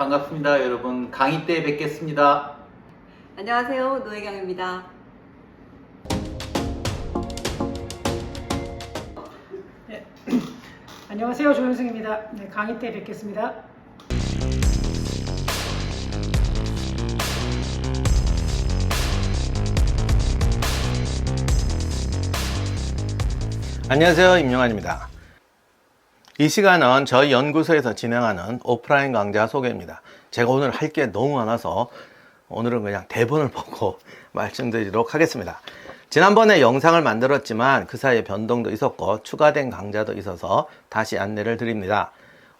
반갑습니다, 여러분. 강의 때 뵙겠습니다. 안녕하세요. 노혜경입니다. 안녕하세요. 조현승입니다. 네, 강의 때 뵙겠습니다. 안녕하세요. 임영환입니다. 이 시간은 저희 연구소에서 진행하는 오프라인 강좌 소개입니다. 제가 오늘 할 게 너무 많아서 오늘은 그냥 대본을 보고 말씀드리도록 하겠습니다. 지난번에 영상을 만들었지만 그 사이에 변동도 있었고 추가된 강좌도 있어서 다시 안내를 드립니다.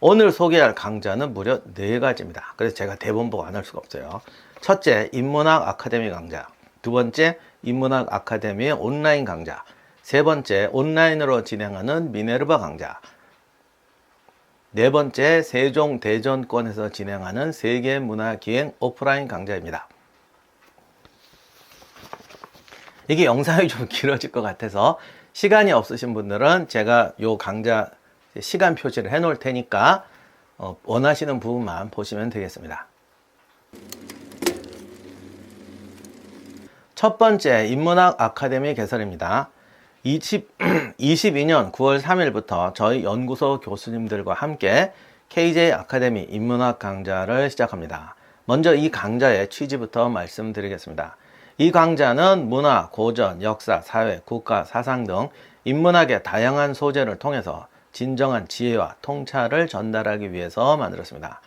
오늘 소개할 강좌는 무려 네 가지입니다 그래서 제가 대본 보고 안 할 수가 없어요. 첫째, 인문학 아카데미 강좌. 두 번째, 인문학 아카데미의 온라인 강좌. 세 번째, 온라인으로 진행하는 미네르바 강좌. 네 번째, 세종 대전권에서 진행하는 세계 문화 기행 오프라인 강좌입니다. 이게 영상이 좀 길어질 것 같아서 시간이 없으신 분들은 제가 요 강좌 시간 표시를 해 놓을 테니까 어, 원하시는 부분만 보시면 되겠습니다. 첫 번째 인문학 아카데미 개설입니다. 20, 22년 9월 3일부터 저희 연구소 교수님들과 함께 KJ 아카데미 인문학 강좌를 시작합니다. 먼저 이 강좌의 취지부터 말씀드리겠습니다. 이 강좌는 문화, 고전, 역사, 사회, 국가, 사상 등 인문학의 다양한 소재를 통해서 진정한 지혜와 통찰을 전달하기 위해서 만들었습니다.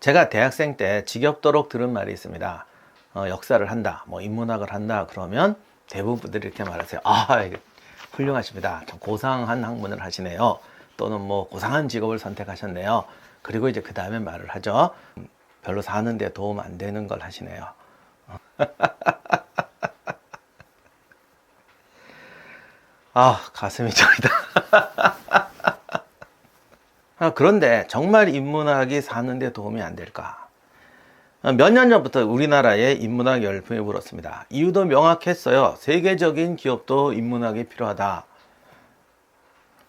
제가 대학생 때 지겹도록 들은 말이 있습니다. 어, 역사를 한다, 뭐 인문학을 한다 그러면 대부분 분들이 이렇게 말하세요. 아, 훌륭하십니다. 참 고상한 학문을 하시네요. 또는 뭐 고상한 직업을 선택하셨네요. 그리고 이제 그 다음에 말을 하죠. 음, 별로 사는데 도움 안 되는 걸 하시네요. 아, 가슴이 저리다. 아, 그런데 정말 인문학이 사는데 도움이 안 될까? 몇 년 전부터 우리나라에 인문학 열풍이 불었습니다. 이유도 명확했어요. 세계적인 기업도 인문학이 필요하다.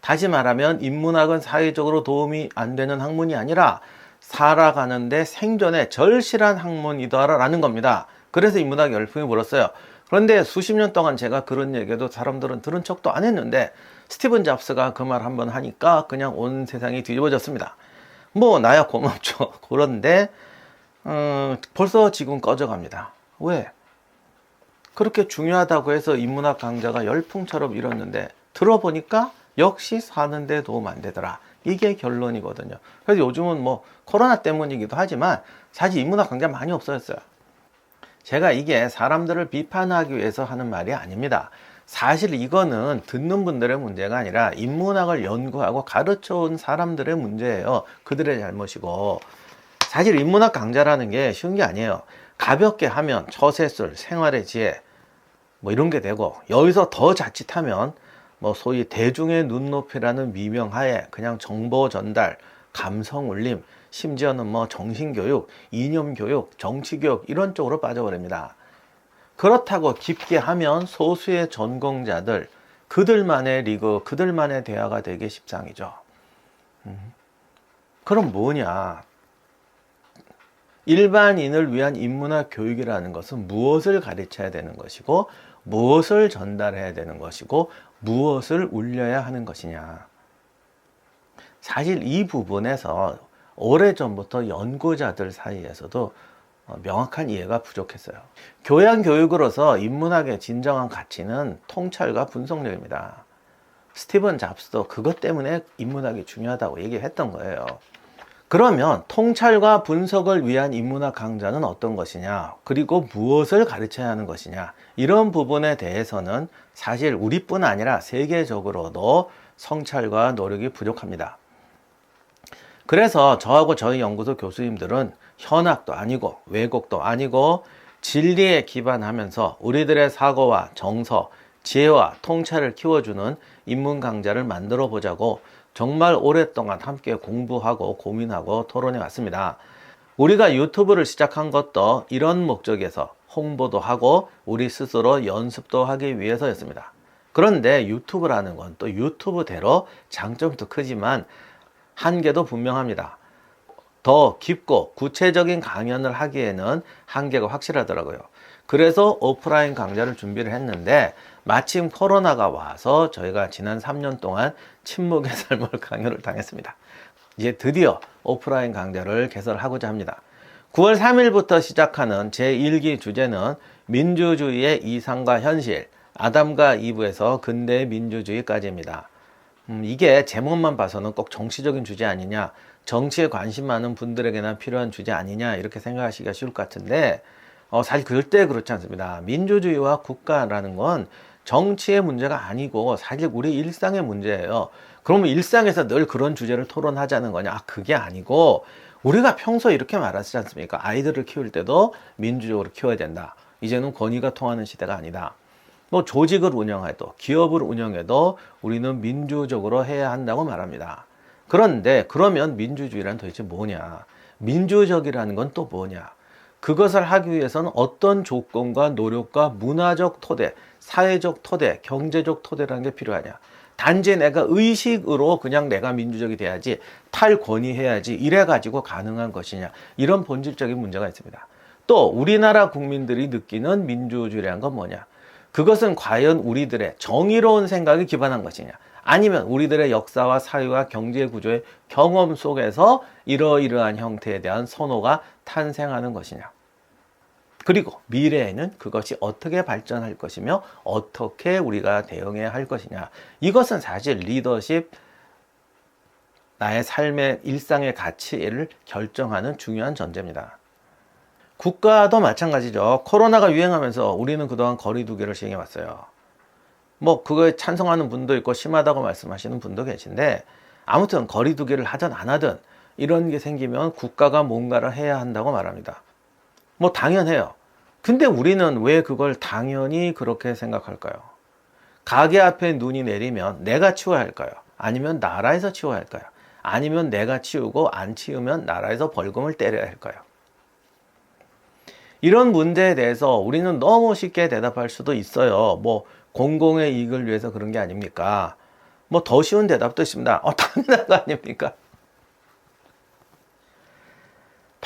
다시 말하면 인문학은 사회적으로 도움이 안 되는 학문이 아니라 살아가는데 생존에 절실한 학문이다라는 겁니다. 그래서 인문학 열풍이 불었어요. 그런데 수십 년 동안 제가 그런 얘기도 사람들은 들은 척도 안 했는데 스티븐 잡스가 그 말 한번 하니까 그냥 온 세상이 뒤집어졌습니다. 뭐 나야 고맙죠. 그런데 어, 벌써 지금 꺼져갑니다. 왜? 그렇게 중요하다고 해서 인문학 강좌가 열풍처럼 일었는데 들어보니까 역시 사는데 도움 안 되더라. 이게 결론이거든요. 그래서 요즘은 뭐 코로나 때문이기도 하지만 사실 인문학 강좌 많이 없어졌어요. 제가 이게 사람들을 비판하기 위해서 하는 말이 아닙니다. 사실 이거는 듣는 분들의 문제가 아니라 인문학을 연구하고 가르쳐 온 사람들의 문제예요. 그들의 잘못이고. 사실 인문학 강좌라는 게 쉬운 게 아니에요. 가볍게 하면 처세술, 생활의 지혜, 뭐 이런 게 되고, 여기서 더 자칫하면, 뭐 소위 대중의 눈높이라는 미명하에 그냥 정보 전달, 감성 울림, 심지어는 뭐 정신교육, 이념교육, 정치교육 이런 쪽으로 빠져버립니다. 그렇다고 깊게 하면 소수의 전공자들, 그들만의 리그, 그들만의 대화가 되게 십상이죠. 음. 그럼 뭐냐? 일반인을 위한 인문학 교육이라는 것은 무엇을 가르쳐야 되는 것이고, 무엇을 전달해야 되는 것이고, 무엇을 울려야 하는 것이냐. 사실 이 부분에서 오래전부터 연구자들 사이에서도 어, 명확한 이해가 부족했어요. 교양 교육으로서 인문학의 진정한 가치는 통찰과 분석력입니다. 스티븐 잡스도 그것 때문에 인문학이 중요하다고 얘기했던 거예요. 그러면 통찰과 분석을 위한 인문학 강좌는 어떤 것이냐, 그리고 무엇을 가르쳐야 하는 것이냐, 이런 부분에 대해서는 사실 우리뿐 아니라 세계적으로도 성찰과 노력이 부족합니다. 그래서 저하고 저희 연구소 교수님들은 현학도 아니고 왜곡도 아니고 진리에 기반하면서 우리들의 사고와 정서, 지혜와 통찰을 키워주는 인문 강좌를 만들어 보자고 정말 오랫동안 함께 공부하고 고민하고 토론해 왔습니다. 우리가 유튜브를 시작한 것도 이런 목적에서 홍보도 하고 우리 스스로 연습도 하기 위해서였습니다. 그런데 유튜브라는 건 또 유튜브대로 장점도 크지만 한계도 분명합니다. 더 깊고 구체적인 강연을 하기에는 한계가 확실하더라고요. 그래서 오프라인 강좌를 준비를 했는데 마침 코로나가 와서 저희가 지난 3년 동안 침묵의 삶을 강요를 당했습니다. 이제 드디어 오프라인 강좌를 개설하고자 합니다. 9월 3일부터 시작하는 제1기 주제는 민주주의의 이상과 현실, 아담과 이브에서 근대 민주주의까지입니다. 음, 이게 제목만 봐서는 꼭 정치적인 주제 아니냐, 정치에 관심 많은 분들에게나 필요한 주제 아니냐, 이렇게 생각하시기가 쉬울 것 같은데, 어, 사실 절대 그렇지 않습니다. 민주주의와 국가라는 건 정치의 문제가 아니고 사실 우리 일상의 문제예요. 그러면 일상에서 늘 그런 주제를 토론하자는 거냐? 아, 그게 아니고 우리가 평소에 이렇게 말하지 않습니까? 아이들을 키울 때도 민주적으로 키워야 된다. 이제는 권위가 통하는 시대가 아니다. 뭐 조직을 운영해도 기업을 운영해도 우리는 민주적으로 해야 한다고 말합니다. 그런데 그러면 민주주의란 도대체 뭐냐? 민주적이라는 건 또 뭐냐? 그것을 하기 위해서는 어떤 조건과 노력과 문화적 토대, 사회적 토대, 경제적 토대라는 게 필요하냐? 단지 내가 의식으로 그냥 내가 민주적이 돼야지 탈권위해야지 이래 가지고 가능한 것이냐? 이런 본질적인 문제가 있습니다. 또 우리나라 국민들이 느끼는 민주주의란 건 뭐냐? 그것은 과연 우리들의 정의로운 생각에 기반한 것이냐? 아니면 우리들의 역사와 사회와 경제 구조의 경험 속에서 이러이러한 형태에 대한 선호가 탄생하는 것이냐? 그리고 미래에는 그것이 어떻게 발전할 것이며 어떻게 우리가 대응해야 할 것이냐. 이것은 사실 리더십, 나의 삶의 일상의 가치를 결정하는 중요한 전제입니다. 국가도 마찬가지죠. 코로나가 유행하면서 우리는 그동안 거리두기를 시행해 왔어요. 뭐 그거에 찬성하는 분도 있고 심하다고 말씀하시는 분도 계신데 아무튼 거리두기를 하든 안 하든 이런 게 생기면 국가가 뭔가를 해야 한다고 말합니다. 뭐 당연해요. 근데 우리는 왜 그걸 당연히 그렇게 생각할까요? 가게 앞에 눈이 내리면 내가 치워야 할까요? 아니면 나라에서 치워야 할까요? 아니면 내가 치우고 안 치우면 나라에서 벌금을 때려야 할까요? 이런 문제에 대해서 우리는 너무 쉽게 대답할 수도 있어요. 뭐 공공의 이익을 위해서 그런 게 아닙니까? 뭐 더 쉬운 대답도 있습니다. 어, 당연한 거 아닙니까?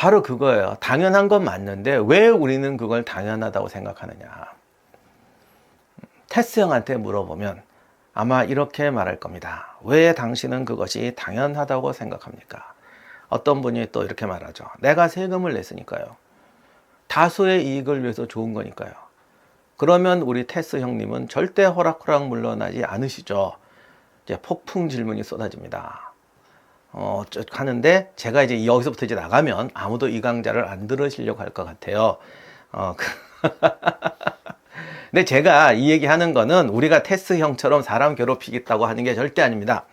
바로 그거예요. 당연한 건 맞는데 왜 우리는 그걸 당연하다고 생각하느냐. 테스 형한테 물어보면 아마 이렇게 말할 겁니다. 왜 당신은 그것이 당연하다고 생각합니까? 어떤 분이 또 이렇게 말하죠. 내가 세금을 냈으니까요. 다수의 이익을 위해서 좋은 거니까요. 그러면 우리 테스 형님은 절대 호락호락 물러나지 않으시죠. 이제 폭풍 질문이 쏟아집니다. 어, 쭉 하는데 제가 이제 여기서부터 이제 나가면 아무도 이 강좌를 안 들으시려고 할 것 같아요. 어, 근데 제가 이 얘기 하는 거는 우리가 테스 형처럼 사람 괴롭히겠다고 하는 게 절대 아닙니다.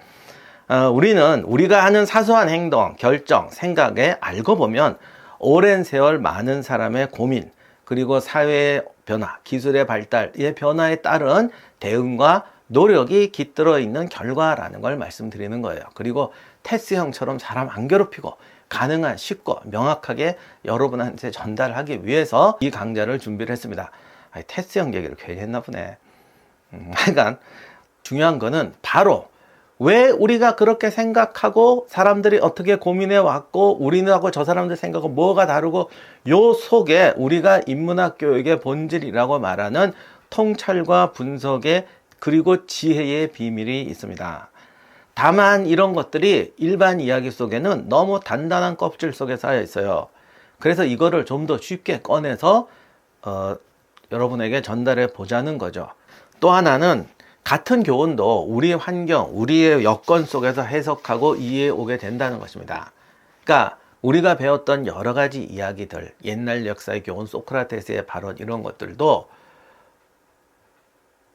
어, 우리는 우리가 하는 사소한 행동, 결정, 생각에 알고 보면 오랜 세월 많은 사람의 고민, 그리고 사회의 변화, 기술의 발달의 변화에 따른 대응과 노력이 깃들어 있는 결과라는 걸 말씀드리는 거예요. 그리고 테스 형처럼 사람 안 괴롭히고 가능한 쉽고 명확하게 여러분한테 전달하기 위해서 이 강좌를 준비를 했습니다. 아니, 테스 형 얘기를 괜히 했나 보네. 음, 하여간 중요한 거는 바로 왜 우리가 그렇게 생각하고 사람들이 어떻게 고민해 왔고 우리하고 저 사람들 생각은 뭐가 다르고 요 속에 우리가 인문학 교육의 본질이라고 말하는 통찰과 분석의 그리고 지혜의 비밀이 있습니다. 다만 이런 것들이 일반 이야기 속에는 너무 단단한 껍질 속에 쌓여 있어요. 그래서 이거를 좀 더 쉽게 꺼내서 어, 여러분에게 전달해 보자는 거죠. 또 하나는 같은 교훈도 우리의 환경, 우리의 여건 속에서 해석하고 이해해 오게 된다는 것입니다. 그러니까 우리가 배웠던 여러 가지 이야기들, 옛날 역사의 교훈, 소크라테스의 발언 이런 것들도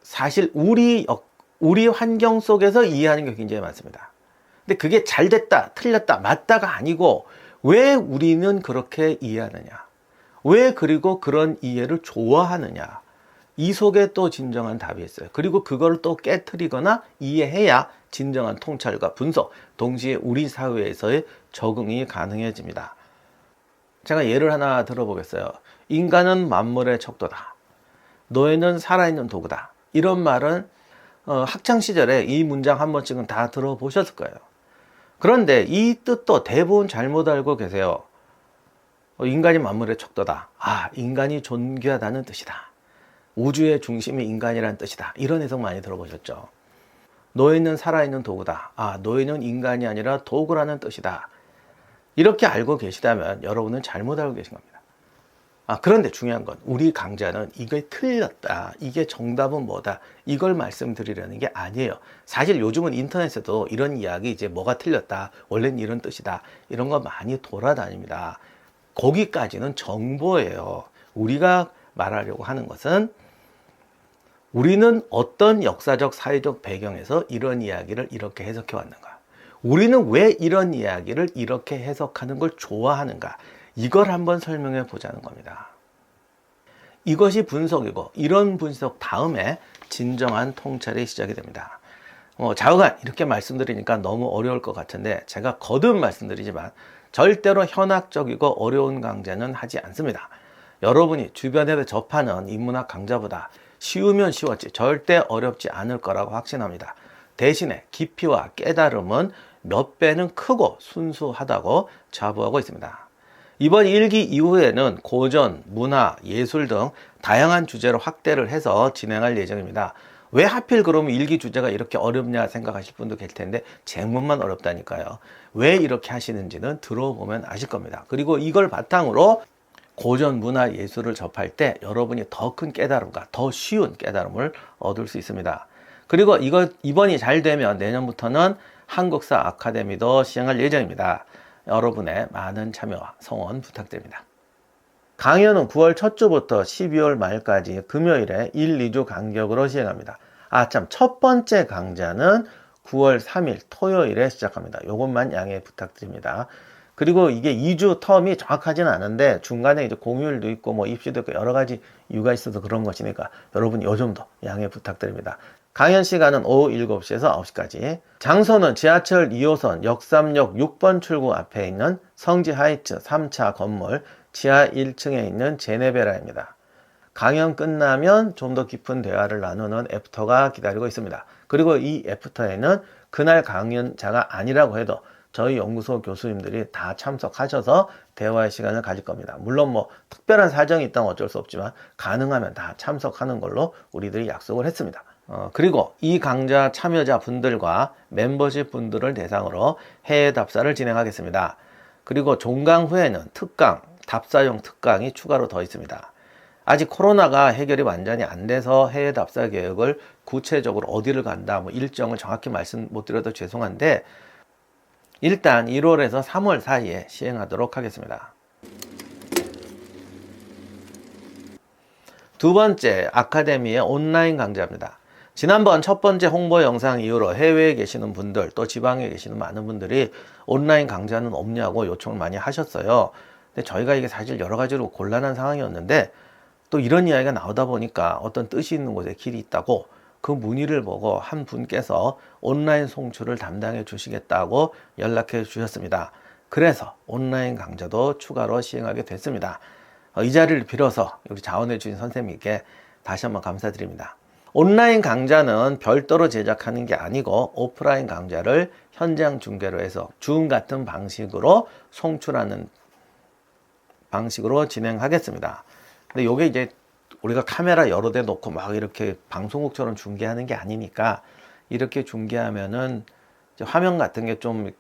사실 우리 역, 우리 환경 속에서 이해하는 게 굉장히 많습니다. 근데 그게 잘 됐다, 틀렸다, 맞다가 아니고 왜 우리는 그렇게 이해하느냐? 왜 그리고 그런 이해를 좋아하느냐? 이 속에 또 진정한 답이 있어요. 그리고 그걸 또 깨뜨리거나 이해해야 진정한 통찰과 분석, 동시에 우리 사회에서의 적응이 가능해집니다. 제가 예를 하나 들어보겠어요. 인간은 만물의 척도다. 노예는 살아있는 도구다. 이런 말은 어, 학창 시절에 이 문장 한 번씩은 다 들어보셨을 거예요. 그런데 이 뜻도 대부분 잘못 알고 계세요. 어, 인간이 만물의 척도다. 아, 인간이 존귀하다는 뜻이다. 우주의 중심이 인간이라는 뜻이다. 이런 해석 많이 들어보셨죠? 노예는 살아있는 도구다. 아, 노예는 인간이 아니라 도구라는 뜻이다. 이렇게 알고 계시다면 여러분은 잘못 알고 계신 겁니다. 아, 그런데 중요한 건 우리 강자는 이게 틀렸다. 이게 정답은 뭐다. 이걸 말씀드리려는 게 아니에요. 사실 요즘은 인터넷에도 이런 이야기 이제 뭐가 틀렸다. 원래는 이런 뜻이다. 이런 거 많이 돌아다닙니다. 거기까지는 정보예요. 우리가 말하려고 하는 것은 우리는 어떤 역사적 사회적 배경에서 이런 이야기를 이렇게 해석해 왔는가? 우리는 왜 이런 이야기를 이렇게 해석하는 걸 좋아하는가? 이걸 한번 설명해 보자는 겁니다. 이것이 분석이고 이런 분석 다음에 진정한 통찰이 시작이 됩니다. 어, 좌우간 이렇게 말씀드리니까 너무 어려울 것 같은데 제가 거듭 말씀드리지만 절대로 현학적이고 어려운 강좌는 하지 않습니다. 여러분이 주변에 접하는 인문학 강좌보다 쉬우면 쉬웠지 절대 어렵지 않을 거라고 확신합니다. 대신에 깊이와 깨달음은 몇 배는 크고 순수하다고 자부하고 있습니다. 이번 일기 이후에는 고전, 문화, 예술 등 다양한 주제로 확대를 해서 진행할 예정입니다. 왜 하필 그러면 일기 주제가 이렇게 어렵냐 생각하실 분도 계실 텐데 제목만 어렵다니까요. 왜 이렇게 하시는지는 들어보면 아실 겁니다. 그리고 이걸 바탕으로 고전 문화 예술을 접할 때 여러분이 더 큰 깨달음과 더 쉬운 깨달음을 얻을 수 있습니다. 그리고 이거 이번이 잘 되면 내년부터는 한국사 아카데미도 시행할 예정입니다. 여러분의 많은 참여와 성원 부탁드립니다. 강연은 9월 첫 주부터 12월 말까지 금요일에 1, 2주 간격으로 시행합니다. 아, 참, 첫 번째 강좌는 9월 3일 토요일에 시작합니다. 요것만 양해 부탁드립니다. 그리고 이게 2주 텀이 정확하지는 않은데 중간에 이제 공휴일도 있고 뭐 입시도 있고 여러 가지 이유가 있어서 그런 것이니까 여러분 요 정도 양해 부탁드립니다. 강연 시간은 오후 7시에서 9시까지. 장소는 지하철 2호선 역삼역 6번 출구 앞에 있는 성지 하이츠 3차 건물 지하 1층에 있는 제네베라입니다. 강연 끝나면 좀 더 깊은 대화를 나누는 애프터가 기다리고 있습니다. 그리고 이 애프터에는 그날 강연자가 아니라고 해도 저희 연구소 교수님들이 다 참석하셔서 대화의 시간을 가질 겁니다. 물론 뭐 특별한 사정이 있다면 어쩔 수 없지만 가능하면 다 참석하는 걸로 우리들이 약속을 했습니다. 어, 그리고 이 강좌 참여자 분들과 멤버십 분들을 대상으로 해외 답사를 진행하겠습니다. 그리고 종강 후에는 특강, 답사용 특강이 추가로 더 있습니다. 아직 코로나가 해결이 완전히 안 돼서 해외 답사 계획을 구체적으로 어디를 간다, 뭐 일정을 정확히 말씀 못 드려도 죄송한데 일단 1월에서 3월 사이에 시행하도록 하겠습니다. 두 번째, 아카데미의 온라인 강좌입니다. 지난번 첫 번째 홍보 영상 이후로 해외에 계시는 분들 또 지방에 계시는 많은 분들이 온라인 강좌는 없냐고 요청을 많이 하셨어요. 근데 저희가 이게 사실 여러 가지로 곤란한 상황이었는데 또 이런 이야기가 나오다 보니까 어떤 뜻이 있는 곳에 길이 있다고 그 문의를 보고 한 분께서 온라인 송출을 담당해 주시겠다고 연락해 주셨습니다. 그래서 온라인 강좌도 추가로 시행하게 됐습니다. 어, 이 자리를 빌어서 우리 자원해 주신 선생님께 다시 한번 감사드립니다. 온라인 강좌는 별도로 제작하는 게 아니고 오프라인 강좌를 현장 중계로 해서 줌 같은 방식으로 송출하는 방식으로 진행하겠습니다. 근데 이게 이제 우리가 카메라 여러 대 놓고 막 이렇게 방송국처럼 중계하는 게 아니니까 이렇게 중계하면은 화면 같은 게 좀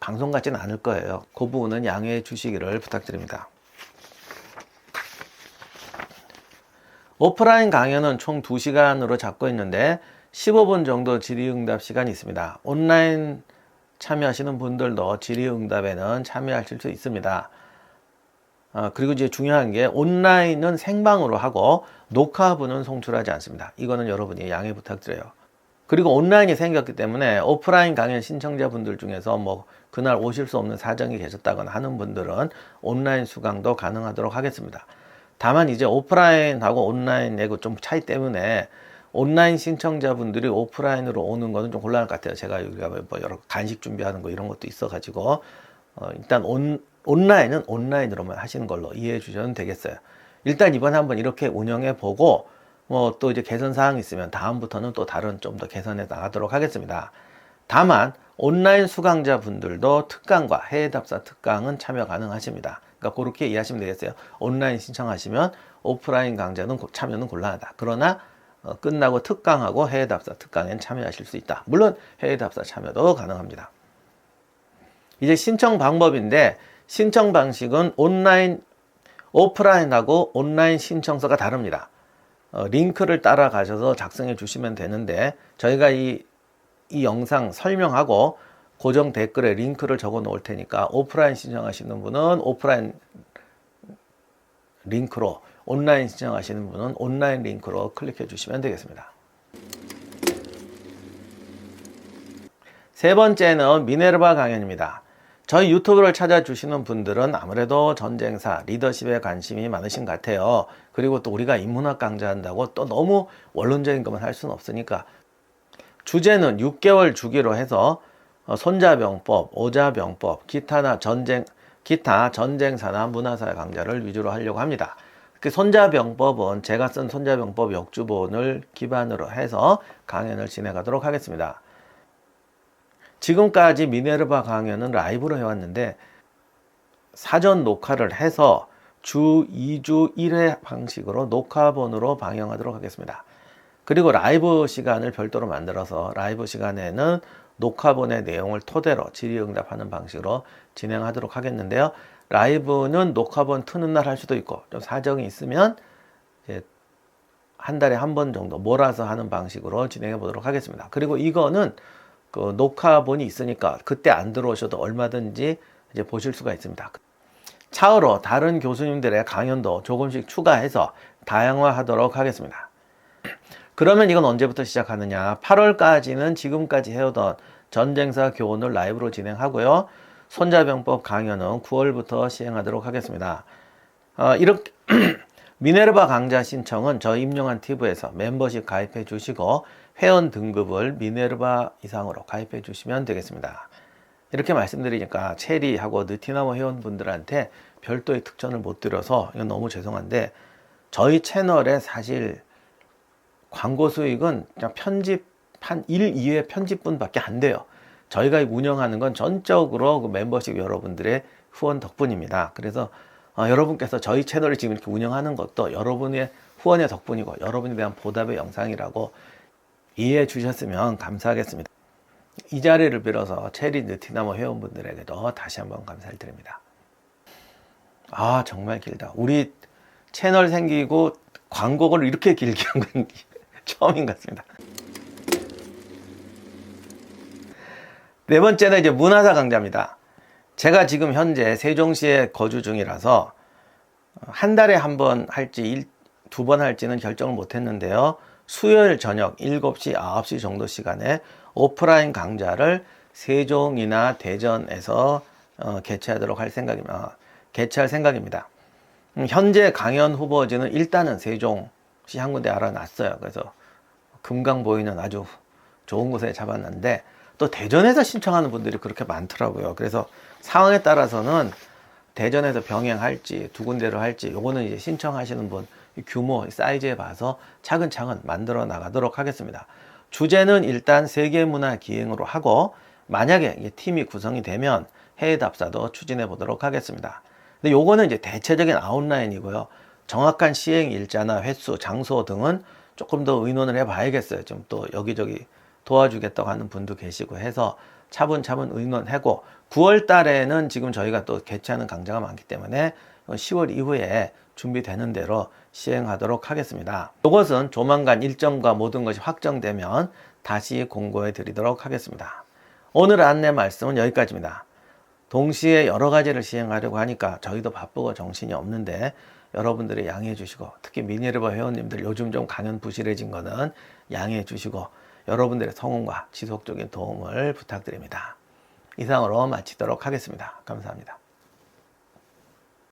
방송 같지는 않을 거예요. 그 부분은 양해해 주시기를 부탁드립니다. 오프라인 강연은 총 2시간으로 잡고 있는데 15분 정도 질의응답 시간이 있습니다. 온라인 참여하시는 분들도 질의응답에는 참여하실 수 있습니다. 아, 그리고 이제 중요한 게 온라인은 생방으로 하고 녹화분은 송출하지 않습니다. 이거는 여러분이 양해 부탁드려요. 그리고 온라인이 생겼기 때문에 오프라인 강연 신청자분들 중에서 뭐 그날 오실 수 없는 사정이 계셨다거나 하는 분들은 온라인 수강도 가능하도록 하겠습니다. 다만 이제 오프라인하고 온라인 내고 좀 차이 때문에 온라인 신청자분들이 오프라인으로 오는 거는 좀 곤란할 것 같아요. 제가 여기가 뭐 여러 간식 준비하는 거 이런 것도 있어가지고 어, 일단 온, 온라인은 온라인으로만 하시는 걸로 이해해 주셔도 되겠어요. 일단 이번에 한번 이렇게 운영해 보고 뭐 또 이제 개선 사항이 있으면 다음부터는 또 다른 좀 더 개선해 나가도록 하겠습니다. 다만 온라인 수강자 분들도 특강과 해외 답사 특강은 참여 가능하십니다. 그러니까 그렇게 이해하시면 되겠어요. 온라인 신청하시면 오프라인 강좌는 고- 참여는 곤란하다. 그러나 어, 끝나고 특강하고 해외 답사 특강엔 참여하실 수 있다. 물론 해외 답사 참여도 가능합니다. 이제 신청 방법인데 신청 방식은 온라인 오프라인하고 온라인 신청서가 다릅니다. 어, 링크를 따라가셔서 작성해 주시면 되는데 저희가 이, 이 영상 설명하고 고정 댓글에 링크를 적어 놓을 테니까 오프라인 신청하시는 분은 오프라인 링크로 온라인 신청하시는 분은 온라인 링크로 클릭해 주시면 되겠습니다. 세 번째는 미네르바 강연입니다. 저희 유튜브를 찾아주시는 분들은 아무래도 전쟁사, 리더십에 관심이 많으신 것 같아요. 그리고 또 우리가 인문학 강좌한다고 또 너무 원론적인 것만 할 수는 없으니까 주제는 6개월 주기로 해서 어, 손자병법, 오자병법, 기타나 전쟁, 기타 전쟁사나 문화사 강좌를 위주로 하려고 합니다. 그 손자병법은 제가 쓴 손자병법 역주본을 기반으로 해서 강연을 진행하도록 하겠습니다. 지금까지 미네르바 강연은 라이브로 해왔는데 사전 녹화를 해서 주 2주 1회 방식으로 녹화본으로 방영하도록 하겠습니다. 그리고 라이브 시간을 별도로 만들어서 라이브 시간에는 녹화본의 내용을 토대로 질의응답하는 방식으로 진행하도록 하겠는데요. 라이브는 녹화본 트는 날 할 수도 있고 좀 사정이 있으면 한 달에 한 번 정도 몰아서 하는 방식으로 진행해 보도록 하겠습니다. 그리고 이거는 그 녹화본이 있으니까 그때 안 들어오셔도 얼마든지 이제 보실 수가 있습니다. 차후로 다른 교수님들의 강연도 조금씩 추가해서 다양화하도록 하겠습니다. 그러면 이건 언제부터 시작하느냐? 8월까지는 지금까지 해오던 전쟁사 교훈을 라이브로 진행하고요. 손자병법 강연은 9월부터 시행하도록 하겠습니다. 어, 이렇게 미네르바 강좌 신청은 저희 임용한 TV에서 멤버십 가입해 주시고 회원 등급을 미네르바 이상으로 가입해 주시면 되겠습니다. 이렇게 말씀드리니까 체리하고 느티나무 회원분들한테 별도의 특전을 못 드려서 이건 너무 죄송한데 저희 채널에 사실 광고 수익은 그냥 편집 한 1, 2회 편집분밖에 안 돼요. 저희가 운영하는 건 전적으로 그 멤버십 여러분들의 후원 덕분입니다. 그래서 어, 여러분께서 저희 채널을 지금 이렇게 운영하는 것도 여러분의 후원의 덕분이고 여러분에 대한 보답의 영상이라고 이해해 주셨으면 감사하겠습니다. 이 자리를 빌어서 체리 느티나무 회원분들에게도 다시 한번 감사를 드립니다. 아 정말 길다. 우리 채널 생기고 광고를 이렇게 길게 한 건 처음인 것 같습니다. 네 번째는 이제 문화사 강좌입니다. 제가 지금 현재 세종시에 거주 중이라서 한 달에 한 번 할지 두 번 할지는 결정을 못 했는데요. 수요일 저녁 7시, 9시 정도 시간에 오프라인 강좌를 세종이나 대전에서 어, 개최하도록 할 생각입니다. 개최할 생각입니다. 음, 현재 강연 후보지는 일단은 세종시 한 군데 알아놨어요. 그래서 금강 보이는 아주 좋은 곳에 잡았는데 또 대전에서 신청하는 분들이 그렇게 많더라고요. 그래서 상황에 따라서는 대전에서 병행할지 두 군데를 할지 요거는 이제 신청하시는 분 규모 사이즈에 봐서 차근차근 만들어 나가도록 하겠습니다. 주제는 일단 세계문화 기행으로 하고 만약에 팀이 구성이 되면 해외 답사도 추진해 보도록 하겠습니다. 근데 요거는 이제 대체적인 아웃라인이고요. 정확한 시행 일자나 횟수, 장소 등은 조금 더 의논을 해 봐야겠어요. 좀 또 여기저기 도와주겠다고 하는 분도 계시고 해서 차분차분 의논하고 9월 달에는 지금 저희가 또 개최하는 강좌가 많기 때문에 10월 이후에 준비되는 대로 시행하도록 하겠습니다. 이것은 조만간 일정과 모든 것이 확정되면 다시 공고해 드리도록 하겠습니다. 오늘 안내 말씀은 여기까지입니다. 동시에 여러 가지를 시행하려고 하니까 저희도 바쁘고 정신이 없는데 여러분들이 양해해 주시고 특히 미니르바 회원님들 요즘 좀 강연 부실해진 거는 양해해 주시고 여러분들의 성원과 지속적인 도움을 부탁드립니다. 이상으로 마치도록 하겠습니다. 감사합니다.